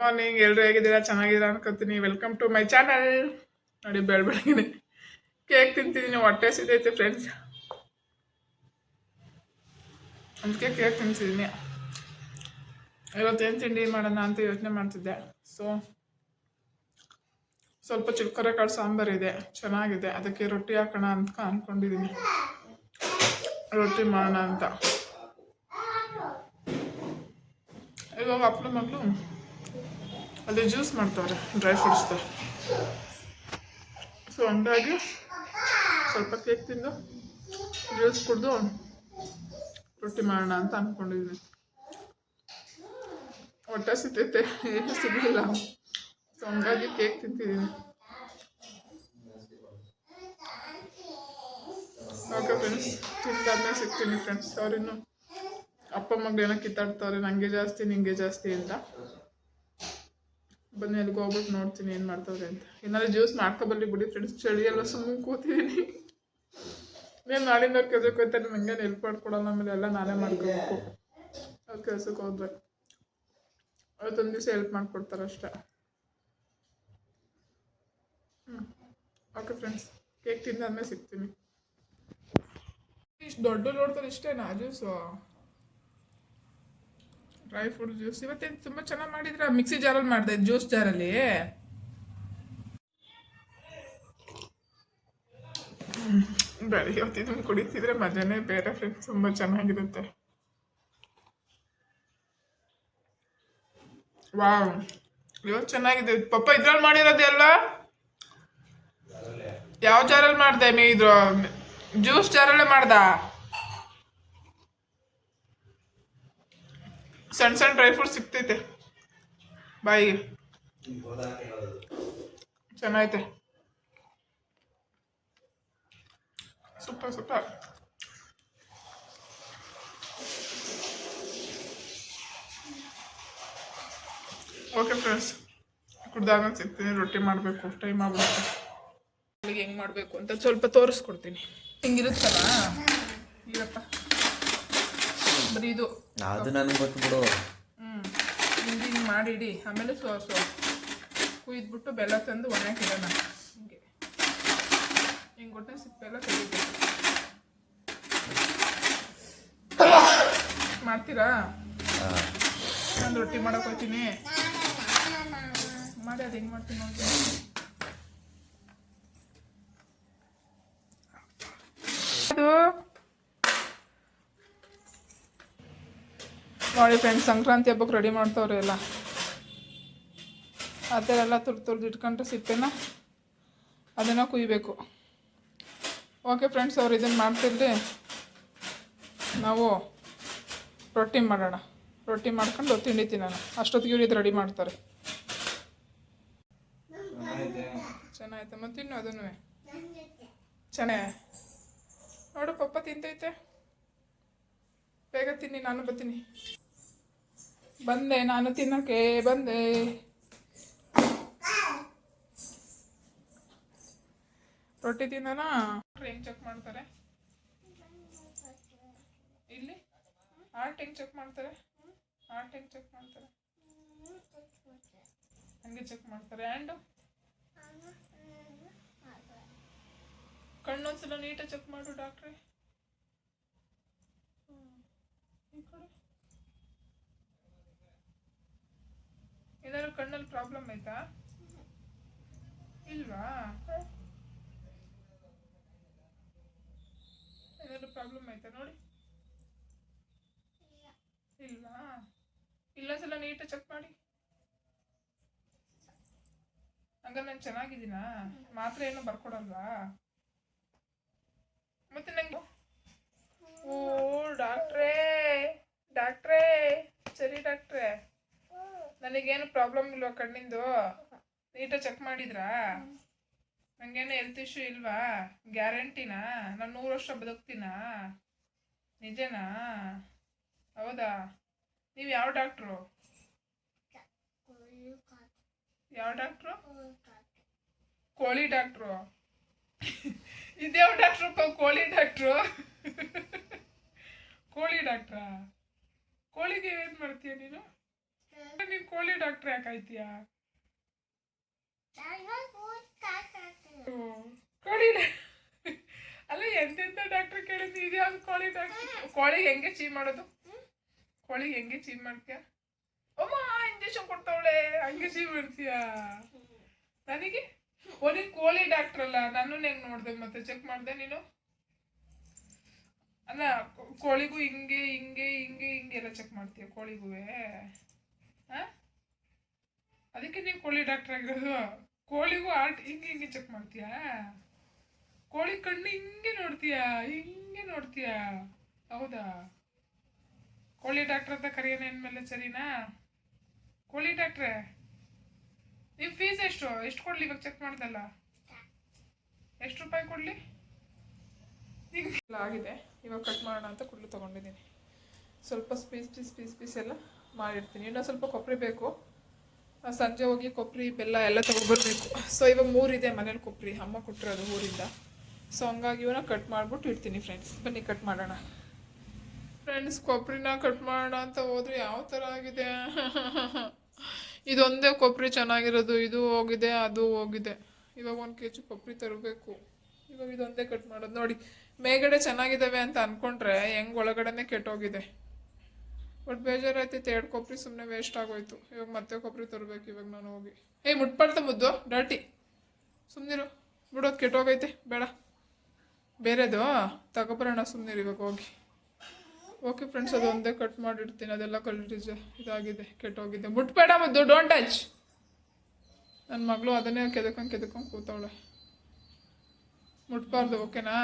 Morning ಎಲ್ಲರೂ ಹೇಗಿದ್ದೀರಾ? ಚೆನ್ನಾಗಿದ್ದೀರಾ ಅನ್ಕೋತೀನಿ. ವೆಲ್ಕಮ್ ಟು ಮೈ ಚಾನಲ್ ನೋಡಿ ಬೆಳ ಬೆಳಗ್ಗೆ ಕೇಕ್ ತಿಂತಿದ್ದೀನಿ, ಹೊಟ್ಟೆ ಸಿದೈತೆ ಫ್ರೆಂಡ್ಸ್ ಅದಕ್ಕೆ ಕೇಕ್ ತಿಂತಿದ್ದೀನಿ. ಇವತ್ತೇನು ತಿಂಡಿ ಮಾಡೋಣ ಅಂತ ಯೋಚನೆ ಮಾಡ್ತಿದ್ದೆ. ಸೊ ಸ್ವಲ್ಪ ಚಿಕ್ಕರೆ ಕಾಳು ಸಾಂಬಾರಿದೆ ಚೆನ್ನಾಗಿದೆ. ಅದಕ್ಕೆ ರೊಟ್ಟಿ ಹಾಕೋಣ ಅಂತ ಅಂದ್ಕೊಂಡಿದ್ದೀನಿ ರೊಟ್ಟಿ ಮಾಡೋಣ ಅಂತ. ಇವಾಗ ಅಪ್ಪನ ಮಗಳು ಅಲ್ಲಿ ಜ್ಯೂಸ್ ಮಾಡ್ತಾರೆ, ಡ್ರೈ ಫ್ರೂಟ್ಸ್ದು ಸೊ ಹಂಗಾಗಿ ಸ್ವಲ್ಪ ಕೇಕ್ ತಿಂದು ಜ್ಯೂಸ್ ಕುಡಿದು ರೊಟ್ಟಿ ಮಾಡೋಣ ಅಂತ ಅಂದ್ಕೊಂಡಿದ್ದೀನಿ ಹೊಟ್ಟೆ ಸಿಗ್ತೈತೆ ಏನು ಸಿಗಲಿಲ್ಲ. ಸೊ ಹಂಗಾಗಿ ಕೇಕ್ ತಿಂತಿದ್ದೀನಿ ಓಕೆ ಫ್ರೆಂಡ್ಸ್ ತಿಂದಾದ್ಮೇಲೆ ಸಿಗ್ತೀನಿ ಫ್ರೆಂಡ್ಸ್ ಅವ್ರಿನ್ನು ಅಪ್ಪ ಮಗಳು ಏನೋ ಕಿತ್ತಾಡ್ತಾವ್ರೆ ನನಗೆ ಜಾಸ್ತಿ, ನಿಂಗೆ ಜಾಸ್ತಿ ಅಂತ. ಬನ್ನಿ ಅಲ್ಲಿಗೆ ಹೋಗ್ಬಿಟ್ಟು ನೋಡ್ತೀನಿ ಏನು ಮಾಡ್ತಾವ್ರೆ ಅಂತ. ಏನಾದ್ರು ಜ್ಯೂಸ್ ಮಾಡ್ಕೊಬಲ್ಲಿ ಬಿಡಿ ಫ್ರೆಂಡ್ಸ್ ಚಳಿ ಎಲ್ಲ ಸುಮ್ಮನೆ ಕೂತಿದ್ದೀನಿ. ನೀನು ನಾಳಿಂದ ಕೆಲಸಕ್ಕೆ ಹೋಗ್ತಾರೆ ನನಗೆ ಹೆಲ್ಪ್ ಮಾಡ್ಕೊಡೋಣ ಆಮೇಲೆ ಎಲ್ಲ ನಾನೇ ಮಾಡ್ಕೋಬೇಕು. ಅವ್ರು ಕೆಲಸಕ್ಕೆ ಹೋದ್ರೆ. ಅವತ್ತೊಂದು ದಿವಸ ಹೆಲ್ಪ್ ಮಾಡಿಕೊಡ್ತಾರೆ ಅಷ್ಟೇ. ಹ್ಞೂ ಓಕೆ ಫ್ರೆಂಡ್ಸ್ ಕೇಕ್ ತಿಂದಾದ್ಮೇಲೆ ಸಿಗ್ತೀನಿ. ಇಷ್ಟು ದೊಡ್ಡ ನೋಡ್ತಾರೆ ಇಷ್ಟೇನಾ ಜ್ಯೂಸು ಡ್ರೈ ಫ್ರೂಟ್ ಜ್ಯೂಸ್ ಇವತ್ತೇನು ತುಂಬಾ ಚೆನ್ನಾಗಿ ಮಾಡಿದ್ರ? ಮಿಕ್ಸಿ ಜಾರಲ್ಲಿ ಮಾಡಿದೆ ಜ್ಯೂಸ್ ಜಾರಲ್ಲಿ ಬೆಳಿಗ್ಗೆ ಹೊತ್ತು ಇದನ್ನು ಕುಡಿತಿದ್ರೆ ಮಜಾನೇ ಬೇರೆ ಫ್ರೆಂಡ್ಸ್ ತುಂಬಾ ಚೆನ್ನಾಗಿರುತ್ತೆ. ವಾವ್ ಇವತ್ತು ಚೆನ್ನಾಗಿದೆ. ಪಪ್ಪ ಇದ್ರಲ್ಲಿ ಮಾಡಿರೋದೆಲ್ಲ ಯಾವ ಜಾರಲ್ಲಿ ಮಾಡ್ದೆ ಮೇ ಇದ್ರು? ಜ್ಯೂಸ್ ಜಾರಲ್ಲೇ ಮಾಡ್ದ? ಸಣ್ಣ ಸಣ್ಣ ಡ್ರೈ ಫ್ರೂಟ್ ಸಿಗ್ತೈತೆ. ಬಾಯಿಗೆ ಚೆನ್ನಾಗೈತೆ. Super super. ಓಕೆ ಫ್ರೆಂಡ್ಸ್ ಕುಡ್ದಾಗ ಸಿಗ್ತೀನಿ. ರೊಟ್ಟಿ ಮಾಡಬೇಕು. ಟೈಮ್ ಆಗ್ಬಿಡುತ್ತೆ. ಅಲ್ಲಿಗೆ ಹೆಂಗೆ ಮಾಡಬೇಕು ಅಂತ ಸ್ವಲ್ಪ ತೋರಿಸ್ಕೊಡ್ತೀನಿ. ಹಿಂಗಿರುತ್ತಲ್ಲ? ಇರಪ್ಪ. ಬರೀ ಇದು. ಅದು ನನಗೆ ಗೊತ್ತು ಬಿಡು. ಹ್ಞೂ ಹಿಂಗೆ ಹಿಂಗೆ ಮಾಡಿಡಿ. ಆಮೇಲೆ ಸೊ ಸೊ. ಕುಯ್ದ್ಬಿಟ್ಟು ಬೆಲ್ಲ ತಂದು ಒಣಗಿಡೋಣ. ಹಿಂಗೆ. ಹಿಂಗೆ ಕೊಟ್ಟೆ ಸಿಪ್ಪೆಲ್ಲ ತೆಗಿಬೇಕು. ಮಾಡ್ತೀರಾ? ನಾನು ರೊಟ್ಟಿ ಮಾಡೋಕೆ ಹೋಗ್ತೀನಿ. ಮಾಡಿ ಅದು ಹೆಂಗೆ ಮಾಡ್ತೀನಿ ನೋಡಿ ಅದು ನೋಡಿ ಫ್ರೆಂಡ್ಸ್ ಸಂಕ್ರಾಂತಿ ಹಬ್ಬಕ್ಕೆ ರೆಡಿ ಮಾಡ್ತವ್ರೆ ಎಲ್ಲ. ಆ ಥರ ಎಲ್ಲ ತುರ್ದು ತುರ್ದು ಇಟ್ಕೊಂಡ್ರೆ ಸಿಪ್ಪೆನ ಅದನ್ನು ಕುಯ್ಬೇಕು. ಓಕೆ ಫ್ರೆಂಡ್ಸ್ ಅವ್ರು ಇದನ್ನು ಮಾಡ್ತಿರ್ಲಿ ನಾವು ರೊಟ್ಟಿ ಮಾಡೋಣ. ರೊಟ್ಟಿ ಮಾಡ್ಕೊಂಡು ತಿಂಡಿ ತಿನ್ನೋಣ. ಅಷ್ಟೊತ್ತಿಗೆ ಇವ್ರು ಇದು ರೆಡಿ ಮಾಡ್ತಾರೆ. ಮತ್ತೆ ಇನ್ನು ಅದನ್ನು ಚೆನ್ನಾಗಿ ನೋಡು ಪಪ್ಪ ತಿಂತೈತೆ. ಬೇಗ ತಿನ್ನಿ, ನಾನು ಬರ್ತೀನಿ. ಬಂದೆ, ನಾನು ತಿನ್ನಕ್ಕೆ ಬಂದೆ. ರೊಟ್ಟಿ ತಿನ್ನೋಣ ಹೆಂಗ್ ಚೆಕ್ ಮಾಡ್ತಾರೆ? ಇಲ್ಲಿ? ಹಾರ್ಟ್ ಹೆಂಗ್ ಚೆಕ್ ಮಾಡ್ತಾರೆ? ಹಾರ್ಟ್ ಹೆಂಗ್ ಚೆಕ್ ಮಾಡ್ತಾರೆ? ಹಂಗೆ ಚೆಕ್ ಮಾಡ್ತಾರೆ. ಆ್ಯಂಡು ಕಣ್ಣೊಂದ್ಸಲ ನೀಟಾಗಿ ಚೆಕ್ ಮಾಡು ಡಾಕ್ಟ್ರೆ. ಏನಾದ್ರು ಕಣ್ಣಲ್ಲಿ ಪ್ರಾಬ್ಲಮ್ ಆಯ್ತಾ? ಇಲ್ವಾ? ಏನಾದ್ರು ಪ್ರಾಬ್ಲಮ್ ಆಯ್ತಾ ನೋಡಿ? ಇಲ್ವಾ? ಇಲ್ಲೊಂದ್ಸಲ ನೀಟಾಗಿ ಚೆಕ್ ಮಾಡಿ. ಹಂಗಾರೆ ನಾನು ಚೆನ್ನಾಗಿದ್ದೀನಾ? ಮಾತ್ರ ಏನು ಬರ್ಕೊಡಲ್ವಾ? ಮತ್ತೆ ನಂಗೆ ಓ, ಡಾಕ್ಟ್ರೇ ಡಾಕ್ಟ್ರೇ, ಸರಿ ಡಾಕ್ಟ್ರೇ. ನನಗೇನು ಪ್ರಾಬ್ಲಮ್ ಇಲ್ವಾ ಕಣ್ಣಿಂದು? ನೀಟಾಗಿ ಚೆಕ್ ಮಾಡಿದ್ರಾ? ನಂಗೇನು ಹೆಲ್ತ್ ಇಶ್ಯೂ ಇಲ್ವಾ? ಗ್ಯಾರಂಟಿನಾ ನಾನು ನೂರು ವರ್ಷ ಬದುಕ್ತೀನಾ? ನಿಜನಾ? ಹೌದಾ? ನೀವು ಯಾವ ಡಾಕ್ಟ್ರು ಯಾವ ಡಾಕ್ಟ್ರು ಕೋಳಿ ಡಾಕ್ಟ್ರು ಇದ್ಯಾವ ಡಾಕ್ಟ್ರು ಕೋಳಿ ಡಾಕ್ಟ್ರು ಕೋಳಿ ಡಾಕ್ಟ್ರಾ ಕೋಳಿಗೆ ಏನು ಮಾಡ್ತೀಯ ನೀನು? ನೀನ್ ಕೋಳಿ ಡಾಕ್ಟರ್ ಯಾಕಾಯ್ತೀಯ? ಕೋಳಿ ಅಲ್ಲ ಎಂತೆಂತ ಡಾಕ್ಟರ್ ಕೇಳಿದ್ನಿ? ಇದ್ಯಾವ್ದು ಕೋಳಿ ಡಾಕ್ಟರ್ ಕೋಳಿ ಹೆಂಗೆ ಚೀ ಮಾಡೋದು? ಕೋಳಿ ಹೆಂಗೆ ಚೀ ಮಾಡ್ತೀಯ? ಅಮ್ಮ ಇಂಜೆಕ್ಷನ್ ಕೊಡ್ತಾವಳೆ. ಹಂಗೆ ಚೀ ಮಾಡ್ತೀಯ? ನನಗೆ? ಓ ನೀನ್ ಕೋಳಿ ಡಾಕ್ಟರ್ ಅಲ್ಲ. ನಾನು ಹೆಂಗ್ ನೋಡ್ದೆ? ಮತ್ತೆ ಚೆಕ್ ಮಾಡ್ದೆ ನೀನು? ಅಲ್ಲ ಕೋಳಿಗೂ ಹಿಂಗೆ ಹಿಂಗೆ ಹಿಂಗೆ ಹಿಂಗೆ ಎಲ್ಲ ಚೆಕ್ ಮಾಡ್ತೀಯ? ಕೋಳಿಗೂ ಅದಕ್ಕೆ ನೀವು ಕೋಳಿ ಡಾಕ್ಟರ್ ಆಗಿರೋದು ಕೋಳಿಗೂ ಆರ್ಟ್ ಹಿಂಗೆ ಹಿಂಗೆ ಚೆಕ್ ಮಾಡ್ತೀಯಾ? ಕೋಳಿ ಕಣ್ಣು ಹಿಂಗೆ ನೋಡ್ತೀಯಾ? ಹಿಂಗೆ ನೋಡ್ತೀಯಾ? ಹೌದಾ? ಕೋಳಿ ಡಾಕ್ಟರ್ ಅಂತ ಕರೆಯೋಣ ಇನ್ಮೇಲೆ ಸರಿನಾ? ಕೋಳಿ ಡಾಕ್ಟ್ರೆ ನಿಮ್ಮ ಫೀಸ್ ಎಷ್ಟು? ಎಷ್ಟು ಕೊಡ್ಲಿ ಇವಾಗ ಚೆಕ್ ಮಾಡ್ದಲ್ಲ? ಎಷ್ಟು ರೂಪಾಯಿ ಕೊಡ್ಲಿ? ಈಗ ಆಗಿದೆ. ಇವಾಗ ಕಟ್ ಮಾಡೋಣ ಅಂತ ಕುಡ್ಲು ತೊಗೊಂಡಿದ್ದೀನಿ. ಸ್ವಲ್ಪ ಸ್ಪೀಸ್ ಪೀಸ್ ಪೀಸ್ ಪೀಸ್ ಎಲ್ಲ ಮಾಡಿರ್ತೀನಿ. ಇನ್ನೊಂದು ಸ್ವಲ್ಪ ಕೊಬ್ಬರಿ ಬೇಕು. ಸಂಜೆ ಹೋಗಿ ಕೊಬ್ಬರಿ ಬೆಲ್ಲ ಎಲ್ಲ ತೊಗೊಬರ್ಬೇಕು. ಸೊ ಇವಾಗ ಮೂರಿದೆ ಮನೇಲಿ ಕೊಬ್ಬರಿ ಅಮ್ಮ ಕೊಟ್ಟಿರೋದು ಊರಿಂದ. ಸೊ ಹಂಗಾಗಿ ಇವನ್ನ ಕಟ್ ಮಾಡಿಬಿಟ್ಟು ಇಡ್ತೀನಿ ಫ್ರೆಂಡ್ಸ್ ಬನ್ನಿ ಕಟ್ ಮಾಡೋಣ. ಫ್ರೆಂಡ್ಸ್ ಕೊಬ್ಬರಿನ ಕಟ್ ಮಾಡೋಣ ಅಂತ ಹೋದ್ರೆ ಯಾವ ಥರ ಆಗಿದೆ? ಇದೊಂದೇ ಕೊಬ್ಬರಿ ಚೆನ್ನಾಗಿರೋದು, ಇದು ಹೋಗಿದೆ, ಅದು ಹೋಗಿದೆ. ಇವಾಗ ಒಂದು ಕೆ ಜಿ ಕೊಬ್ಬರಿ ತರಬೇಕು. ಇವಾಗ ಇದೊಂದೇ ಕಟ್ ಮಾಡೋದು. ನೋಡಿ, ಮೇಗಡೆ ಚೆನ್ನಾಗಿದ್ದಾವೆ ಅಂತ ಅಂದ್ಕೊಂಡ್ರೆ ಹೆಂಗ್ ಒಳಗಡೆನೆ ಕೆಟ್ಟೋಗಿದೆ. ಬಟ್ ಬೇಜಾರಾಯ್ತೈತೆ ಎರಡು ಕೊಬ್ಬರಿ ಸುಮ್ಮನೆ ವೇಸ್ಟ್ ಆಗೋಯ್ತು. ಇವಾಗ ಮತ್ತೆ ಕೊಬ್ಬರಿ ತರಬೇಕು, ಇವಾಗ ನಾನು ಹೋಗಿ. ಏಯ್, ಮುಟ್ಬಾರ್ದ ಮುದ್ದು. ಡಾಟಿ. ಸುಮ್ಮನಿರು ಬಿಡೋದು ಕೆಟ್ಟೋಗೈತೆ. ಬೇಡ. ಬೇರೆದು? ತಗೋಬರೋಣ ಸುಮ್ಮನಿರು ಇವಾಗ ಹೋಗಿ. ಓಕೆ ಫ್ರೆಂಡ್ಸ್ ಅದು ಒಂದೇ ಕಟ್ ಮಾಡಿಡ್ತೀನಿ ಅದೆಲ್ಲ ಕಲ್ಟಿಜ್ ಇದಾಗಿದೆ, ಕೆಟ್ಟೋಗಿದೆ. ಮುಟ್ಬೇಡ ಮುದ್ದು ಡೋಂಟ್ ಟಚ್ ನನ್ನ ಮಗಳು ಅದನ್ನೇ ಕೆದಕೊಂಡು ಕೆದಕೊಂಡು ಕೂತವಳೆ. ಮುಟ್ಬಾರ್ದು ಓಕೆನಾ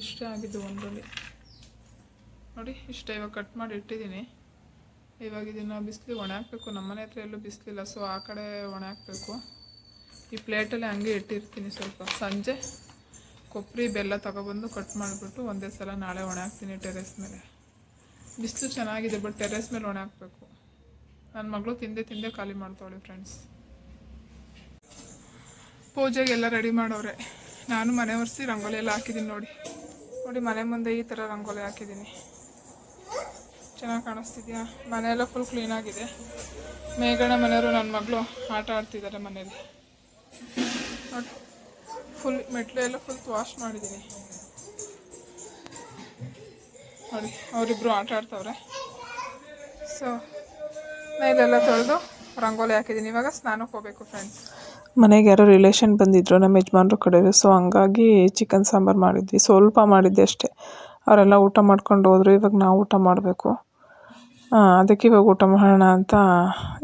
ಇಷ್ಟ ಆಗಿದ್ದು ಒಂದರಲ್ಲಿ. ನೋಡಿ, ಇಷ್ಟ ಇವಾಗ ಕಟ್ ಮಾಡಿ ಇಟ್ಟಿದ್ದೀನಿ. ಇವಾಗ ಇದನ್ನು ಬಿಸಿಲು ಒಣ ಹಾಕ್ಬೇಕು. ನಮ್ಮ ಮನೆ ಹತ್ರ ಎಲ್ಲೂ ಬಿಸಿಲಿಲ್ಲ ಸೊ ಆ ಕಡೆ ಒಣ ಹಾಕ್ಬೇಕು. ಈ ಪ್ಲೇಟಲ್ಲಿ ಹಂಗೆ ಇಟ್ಟಿರ್ತೀನಿ ಸ್ವಲ್ಪ. ಸಂಜೆ ಕೊಬ್ಬರಿ ಬೆಲ್ಲ ತಗೊಬಂದು ಕಟ್ ಮಾಡಿಬಿಟ್ಟು ಒಂದೇ ಸಲ ನಾಳೆ ಒಣ ಹಾಕ್ತೀನಿ ಟೆರೆಸ್ ಮೇಲೆ. ಬಿಸಿಲು ಚೆನ್ನಾಗಿದೆ ಬಟ್ ಟೆರೆಸ್ ಮೇಲೆ ಒಣ ಹಾಕ್ಬೇಕು. ನನ್ನ ಮಗಳು ತಿಂದೆ ತಿಂದೆ ಖಾಲಿ ಮಾಡ್ತಾವಳೆ ಫ್ರೆಂಡ್ಸ್ ಪೂಜೆಗೆಲ್ಲ ರೆಡಿ ಮಾಡೋರೆ. ನಾನು ಮನೆ ಒರೆಸಿ ರಂಗೋಲಿ ಎಲ್ಲ ಹಾಕಿದ್ದೀನಿ ನೋಡಿ. ನೋಡಿ, ಮನೆ ಮುಂದೆ ಈ ಥರ ರಂಗೋಲಿ ಹಾಕಿದ್ದೀನಿ ಚೆನ್ನಾಗಿ ಕಾಣಿಸ್ತಿದ್ಯಾ? ಮನೆಯೆಲ್ಲ ಫುಲ್ ಕ್ಲೀನಾಗಿದೆ ಮೇಘನ ಮನೆಯವರು ನನ್ನ ಮಗಳು ಆಟ ಆಡ್ತಿದ್ದಾರೆ ಮನೇಲಿ ಫುಲ್ ಮೆಟ್ಲು ಎಲ್ಲ ಫುಲ್ ವಾಶ್ ಮಾಡಿದ್ದೀನಿ. ನೋಡಿ ಅವರಿಬ್ಬರು ಆಟ ಆಡ್ತವ್ರೆ. ಸೊ ಮೇಲೆಲ್ಲ ತೊಳೆದು ರಂಗೋಲಿ ಹಾಕಿದ್ದೀನಿ. ಇವಾಗ ಸ್ನಾನಕ್ಕೆ ಹೋಗ್ಬೇಕು ಫ್ರೆಂಡ್ಸ್ ಮನೆಗೆ ಯಾರೋ ರಿಲೇಷನ್ ಬಂದಿದ್ರು, ನಮ್ಮ ಯಜಮಾನ್ರ ಕಡೆಯವರು. ಸೊ ಹಂಗಾಗಿ ಚಿಕನ್ ಸಾಂಬಾರು ಮಾಡಿದ್ವಿ. ಸ್ವಲ್ಪ ಮಾಡಿದ್ದೆ ಅಷ್ಟೇ. ಅವರೆಲ್ಲ ಊಟ ಮಾಡ್ಕೊಂಡು ಹೋದ್ರು. ಇವಾಗ ನಾವು ಊಟ ಮಾಡಬೇಕು. ಅದಕ್ಕೆ ಇವಾಗ ಊಟ ಮಾಡೋಣ ಅಂತ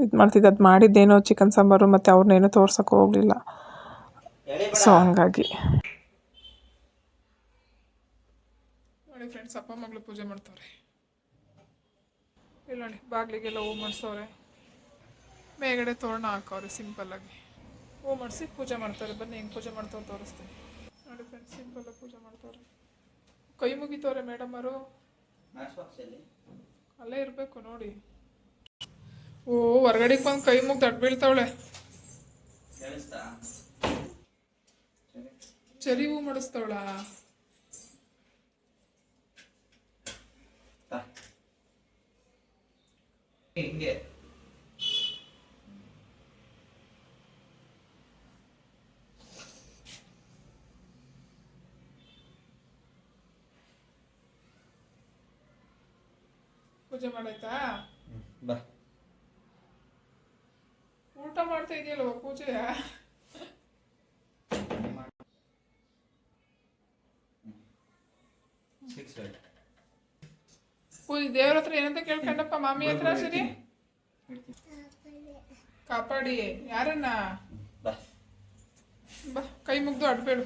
ಇದು ಮಾಡ್ತಿದ್ದೆ. ಅದು ಮಾಡಿದ್ದೇನೋ ಚಿಕನ್ ಸಾಂಬಾರು ಮತ್ತು ಅವ್ರನ್ನೇನೋ ತೋರ್ಸೋಕೆ ಹೋಗಲಿಲ್ಲ. ಸೊ ಹಂಗಾಗಿ. ನೋಡಿ ಫ್ರೆಂಡ್ಸ್ ಅಪ್ಪ ಮಗಳು ಪೂಜೆ ಮಾಡ್ತಾವ್ರೆ. ಇಲ್ಲ ನೋಡಿ ಬಾಗಿಲಿಗೆಲ್ಲ ಹೂ ಮಾಡಿಸೋರೆ ಮೇಗಡೆ ತೋರಣ ಹಾಕವ್ರೆ ಸಿಂಪಲ್ಲಾಗಿ ಹೂ ಮಾಡಿಸಿ ಪೂಜೆ ಮಾಡ್ತಾರೆ ಬನ್ನಿ ಹೆಂಗೆ ಪೂಜೆ ಮಾಡ್ತಾವ್ರು ತೋರಿಸ್ತೀನಿ. ನೋಡಿ ಫ್ರೆಂಡ್ಸ್ ಸಿಂಪಲ್ಲಾಗಿ ಪೂಜೆ ಮಾಡ್ತಾವ್ರೆ. ಕೈ ಮುಗಿತವ್ರೆ ಮೇಡಮ್ ಅವರು. ಅಲ್ಲೇ ಇರಬೇಕು ನೋಡಿ. ಓ ಹೊರಗಡೆಗೆ ಬಂದು ಕೈ ಮುಗ್ದು ಅಡ್ ಬೀಳ್ತಾವಳೆ. ಚರಿ ಹೂ ಮಾಡಿಸ್ತಾವಳ? ಹಿಂಗೆ. ಪೂಜೆ ಮಾಡಾಯ್ತಾ? ಬಾ. ಊಟ ಮಾಡ್ತಾ ಇದೆಯಲ್ವ ಪೂಜೆಯ? ಪೂಜೆ ದೇವ್ರ ಹತ್ರ ಏನಂತ ಕೇಳ್ಕೊಂಡಪ್ಪ ಮಾಮಿ ಹತ್ರ ಸರಿ? ಕಾಪಾಡಿ. ಯಾರನ್ನ ಬಾ ಕೈ ಮುಗ್ದು ಅಡ್ಬೇಡು.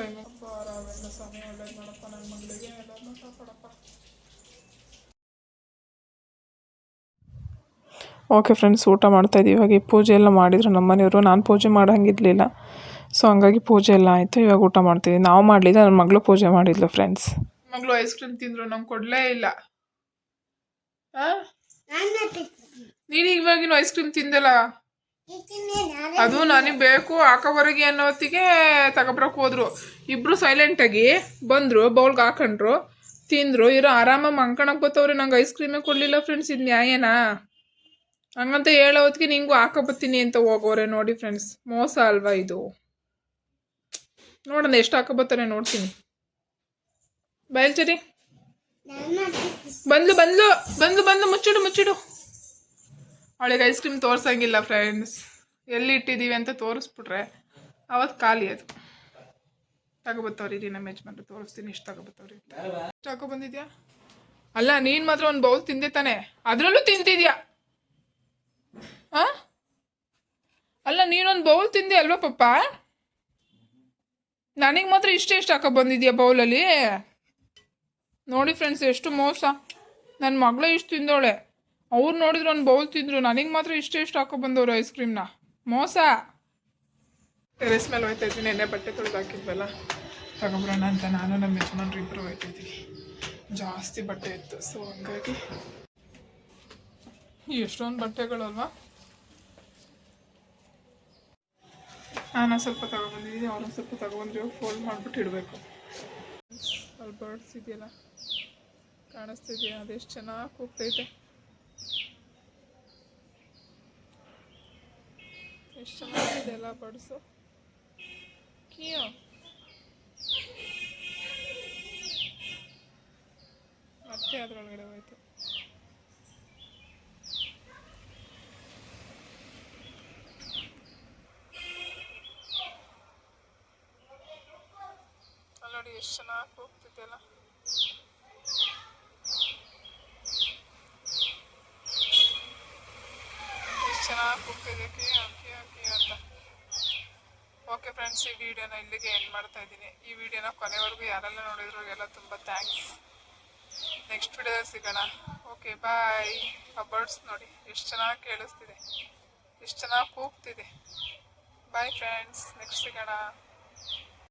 ಕೈ ಆರಾಮೆಲ್ಲ ಸ್ವಾಮಿ ಒಳ್ಳೇದು ಮಾಡಪ್ಪ ನನ್ನ ಮಗಳಿಗೆ ಎಲ್ಲರನ್ನೂ ಕಾಪಾಡಪ್ಪ. ಓಕೆ ಫ್ರೆಂಡ್ಸ್ ಊಟ ಮಾಡ್ತಾಯಿದ್ದೀವಿ ಇವಾಗ ಈ ಪೂಜೆ ಎಲ್ಲ ಮಾಡಿದ್ರು ನಮ್ಮ ಮನೆಯವರು ನಾನು ಪೂಜೆ ಮಾಡೋಂಗಿರಲಿಲ್ಲ. ಸೊ ಹಂಗಾಗಿ ಪೂಜೆ ಎಲ್ಲ ಆಯಿತು. ಇವಾಗ ಊಟ ಮಾಡ್ತೀವಿ. ನಾವು ಮಾಡಲಿಲ್ಲ ನನ್ನ ಮಗಳು ಪೂಜೆ ಮಾಡಿದ್ಲು ಫ್ರೆಂಡ್ಸ್ ಮಗಳು ಐಸ್ ಕ್ರೀಮ್ ತಿಂದರು ನಮ್ಗೆ ಕೊಡಲೇ ಇಲ್ಲ. ಆ? ನೀನು ಇವಾಗಿನ ಐಸ್ ಕ್ರೀಮ್ ತಿಂದಲ್ಲ? ಅದು ನನಗೆ ಬೇಕು, ಹಾಕೋವರೆಗೆ ಅನ್ನೋ ಹೊತ್ತಿಗೆ ತಗೊಬರಕ್ ಹೋದ್ರು. ಇಬ್ರು ಸೈಲೆಂಟ್ ಆಗಿ ಬಂದ್ರು ಬೌಲ್ಗೆ ಹಾಕೊಂಡ್ರು, ತಿಂದ್ರು. ಇರೋ, ಆರಾಮಾಗಿ ಮಂಕಣಕ್ಕೆ ಬತ್ತವ್ರೆ, ನಂಗೆ ಐಸ್ ಕ್ರೀಮೇ ಕೊಡಲಿಲ್ಲ ಫ್ರೆಂಡ್ಸ್ ಇದು ನ್ಯಾಯನಾ? ಹಂಗಂತ ಹೇಳೋ ಹೊತ್ತಿಗೆ ನಿಂಗೂ ಹಾಕಬತ್ತೀನಿ ಅಂತ ಹೋಗೋರೆ ನೋಡಿ ಫ್ರೆಂಡ್ಸ್ ಮೋಸ ಅಲ್ವಾ ಇದು? ನೋಡೋಣ, ಎಷ್ಟು ಹಾಕಬತ್ತಾರೆ ನೋಡ್ತೀನಿ. ಬಯಲ್ಚರಿ. ಬಂದ್ಲು ಬಂದ್ಲು ಬಂದ್ಲು ಬಂದು ಮುಚ್ಚಿಡು ಮುಚ್ಚಿಡು. ಅವಳಿಗೆ ಐಸ್ ಕ್ರೀಮ್ ತೋರ್ಸಂಗಿಲ್ಲ ಫ್ರೆಂಡ್ಸ್ ಎಲ್ಲಿ ಇಟ್ಟಿದ್ದೀವಿ ಅಂತ ತೋರಿಸ್ಬಿಟ್ರೆ ಅವತ್ತು ಖಾಲಿ ಅದು. ತಗೋಬತ್ತವ್ರಿ ನಮ್ಮ ಯಜಮಾನ್ರು ತೋರಿಸ್ತೀನಿ, ಇಷ್ಟು ತಗೊಬತ್ತವ್ರಿ ತಗೊ ಬಂದಿದ್ಯಾ? ಅಲ್ಲ, ನೀನು ಮಾತ್ರ ಒಂದು ಬೌಲ್ ತಿಂದೆ ತಾನೆ. ಅದರಲ್ಲೂ ತಿಂತಿದ್ಯಾ? ಆ? ಅಲ್ಲ ನೀನೊಂದು ಬೌಲ್ ತಿಂದೆ ಅಲ್ವಾ ಪಪ್ಪ? ನನಗೆ ಮಾತ್ರ ಇಷ್ಟೇ ಇಷ್ಟು ಹಾಕೋ ಬಂದಿದ್ಯಾ ಬೌಲಲ್ಲಿ ನೋಡಿ ಫ್ರೆಂಡ್ಸ್ ಎಷ್ಟು ಮೋಸ. ನನ್ನ ಮಗಳು ಇಷ್ಟು ತಿಂದೋಳೆ ಅವ್ರು ನೋಡಿದ್ರು ಒಂದು ಬೌಲ್ ತಿಂದ್ರು. ನನಗೆ ಮಾತ್ರ ಇಷ್ಟೇ ಇಷ್ಟು ಹಾಕೋ ಬಂದವರು ಐಸ್ ಕ್ರೀಮ್ನ ಮೋಸ. ಟೆರೆಸ್ ಮೇಲೆ ಹೋಯ್ತಾ ಇದ್ದೀನಿ ಎಣ್ಣೆ ಬಟ್ಟೆ ತೊಳೆದು ಹಾಕಿದ್ವಲ್ಲ. ತಗೊಬರೋಣ ಅಂತ ನಾನು ನಮ್ಮ ಯಜಮಾನ್ರು ಇಬ್ಬರು ಹೋಯ್ತಾ ಇದ್ದೀನಿ ಜಾಸ್ತಿ ಬಟ್ಟೆ ಇತ್ತು ಸೊ ಹಂಗಾಗಿ ಎಷ್ಟೊಂದು ಬಟ್ಟೆಗಳಲ್ವಾ? ನಾನು ಸ್ವಲ್ಪ ತಗೊಬಂದಿದ್ದೀನಿ ಅವ್ರನ್ನ ಸ್ವಲ್ಪ ತಗೊಬಂದ್ರೆ ಫೋಲ್ಡ್ ಮಾಡಿಬಿಟ್ಟು ಇಡಬೇಕು. ಅಲ್ಲಿ ಬರ್ಡ್ಸ್ ಇದೆಯಲ್ಲ ಕಾಣಿಸ್ತಿದೆಯಾ? ಅದೆಷ್ಟು ಚೆನ್ನಾಗಿ ಹೋಗ್ತೈತೆ ಎಷ್ಟು ಚೆನ್ನಾಗಿದೆ ಎಲ್ಲ ಬರ್ಡ್ಸು ಕಿಯೋ. ಮತ್ತೆ ಅದರೊಳಗಡೆ ಹೋಯ್ತು. ನೋಡಿ ಎಷ್ಟು ಚೆನ್ನಾಗಿ ಹೋಗ್ತಿದೆಯಲ್ಲ ಎಷ್ಟು ಚೆನ್ನಾಗಿ ಅಂಕಿ ಅಂತ. ಓಕೆ ಫ್ರೆಂಡ್ಸ್, ಈ ವಿಡಿಯೋನ ಇಲ್ಲಿಗೆ ಎಂಡ್ ಮಾಡ್ತಾ ಇದ್ದೀನಿ. ಈ ವಿಡಿಯೋನ ಕೊನೆವರೆಗೂ ಯಾರೆಲ್ಲ ನೋಡಿದ್ರು, ಎಲ್ಲ ತುಂಬ ಥ್ಯಾಂಕ್ಸ್ ನೆಕ್ಸ್ಟ್ ವಿಡಿಯೋದಲ್ಲಿ ಸಿಗೋಣ. ಓಕೆ ಬಾಯ್ ಆ ಬರ್ಡ್ಸ್ ನೋಡಿ, ಎಷ್ಟು ಚೆನ್ನಾಗಿ ಕೇಳಿಸ್ತಿದೆ. ಎಷ್ಟು ಚೆನ್ನಾಗಿ ಕೂಗ್ತಿದೆ. ಬಾಯ್ ಫ್ರೆಂಡ್ಸ್ ನೆಕ್ಸ್ಟ್ ಸಿಗೋಣ.